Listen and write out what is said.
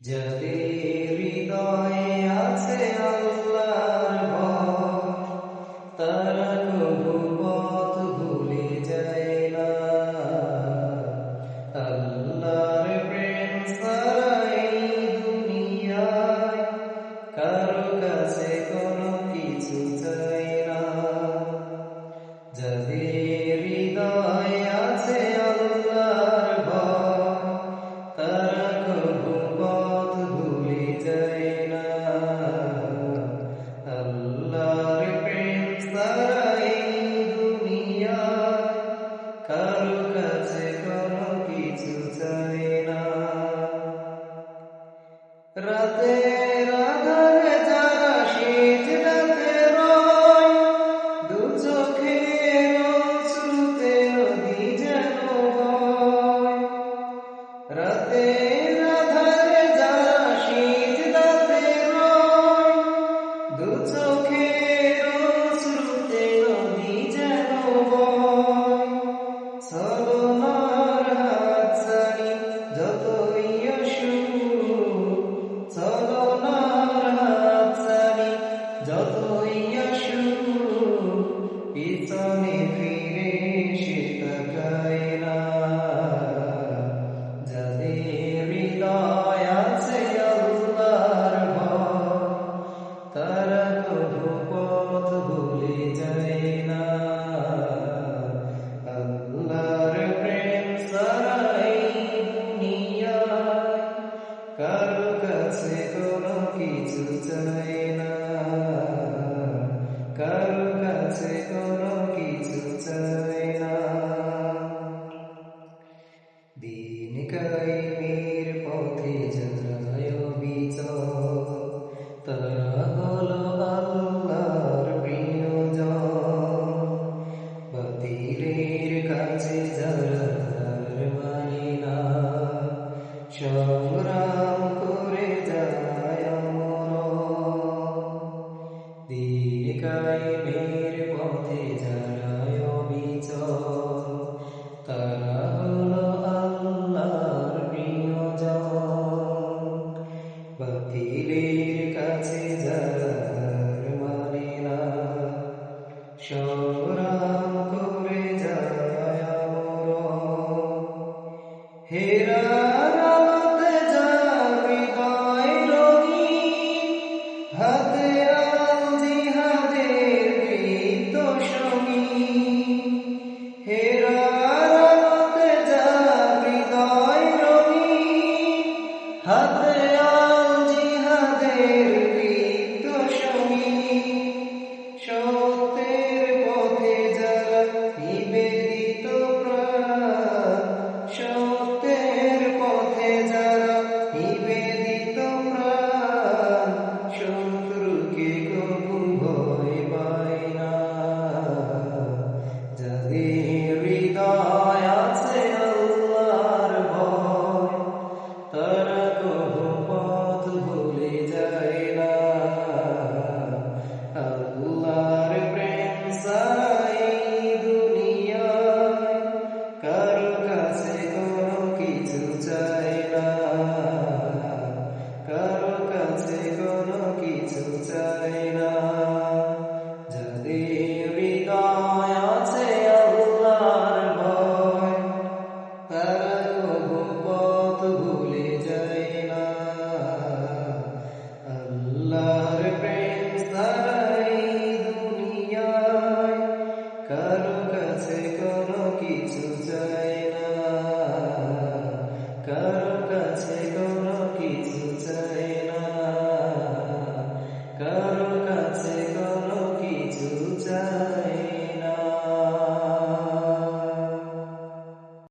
যাদের হৃদয়ে আছে আল্লাহর রাতে রাধারে যারা শীত দাতে রয়, দু চোখে শ্রুতে নদী যেন বয়। সরলার হাত সারি যতই অসুখ সরলার হাত সারি যতই অসুখ পিছনে ফিরে চাই না কারও কাছে কোনো কিছু চাই না দিন কাইমের পথে যারায় বিচার তারা হলো আল্লাহর প্রিয়জন বাতিলের কাছে যারা মানে না সব मेरे पौधे जरा